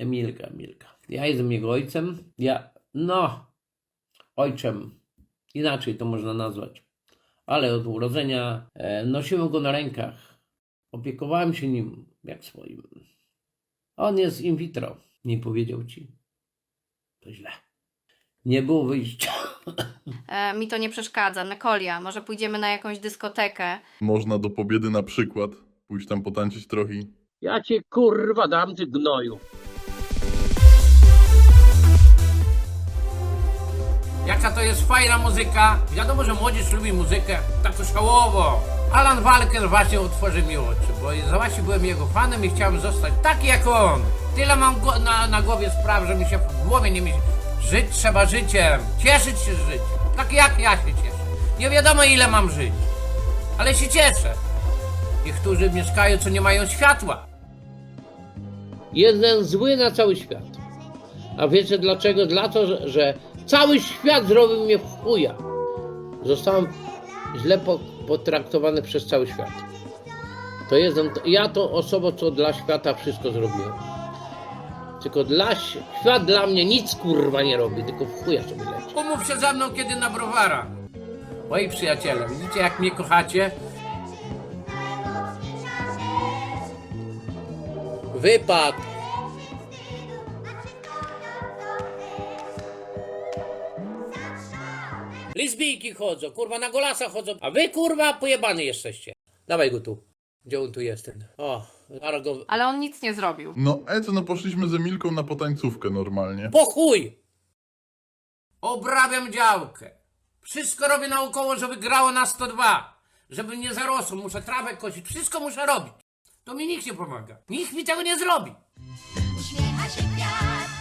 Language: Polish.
Emilka, Emilka. Ja jestem jego ojcem. Ja, no, ojczem. Inaczej to można nazwać. Ale od urodzenia e, nosiłem go na rękach. Opiekowałem się nim jak swoim. On jest in vitro. Nie powiedział ci. To źle. Nie było wyjścia. E, mi to nie przeszkadza. Nekolia, może pójdziemy na jakąś dyskotekę. Można do pobiedy na przykład pójść tam potańczyć trochę. Ja cię kurwa dam, ty gnoju. Jaka to jest fajna muzyka. Wiadomo, że młodzież lubi muzykę. Tak to szałowo. Alan Walker właśnie otworzył mi oczy, bo właśnie byłem jego fanem i chciałem zostać taki jak on. Tyle mam go- na, na głowie spraw, że mi się w głowie nie mieści. Żyć trzeba życiem. Cieszyć się życiem. Tak jak ja się cieszę. Nie wiadomo ile mam żyć. Ale się cieszę. Niektórzy mieszkają, co nie mają światła. Jeden zły na cały świat. A wiecie dlaczego? Dlatego, że cały świat zrobił mnie w chuja. Zostałem źle po, potraktowany przez cały świat. To jestem, ja to osoba, co dla świata wszystko zrobiłem. Tylko dla świat dla mnie nic kurwa nie robi, tylko w chuja sobie leci. Umów się ze mną kiedy na browara. Moi przyjaciele, widzicie jak mnie kochacie? Wypad! Lesbijki chodzą, kurwa na golasa chodzą, a wy kurwa pojebany jesteście. Dawaj go tu. Gdzie on tu jest ten? O, zaraz go... Ale on nic nie zrobił. No Eco, no poszliśmy z Emilką na potańcówkę normalnie. Po chuj! Obrabiam działkę. Wszystko robię naokoło, żeby grało na 102. Żeby nie zarosło, muszę trawę kosić, wszystko muszę robić. To mi nikt nie pomaga. Nikt mi tego nie zrobi. Uśmiecha się i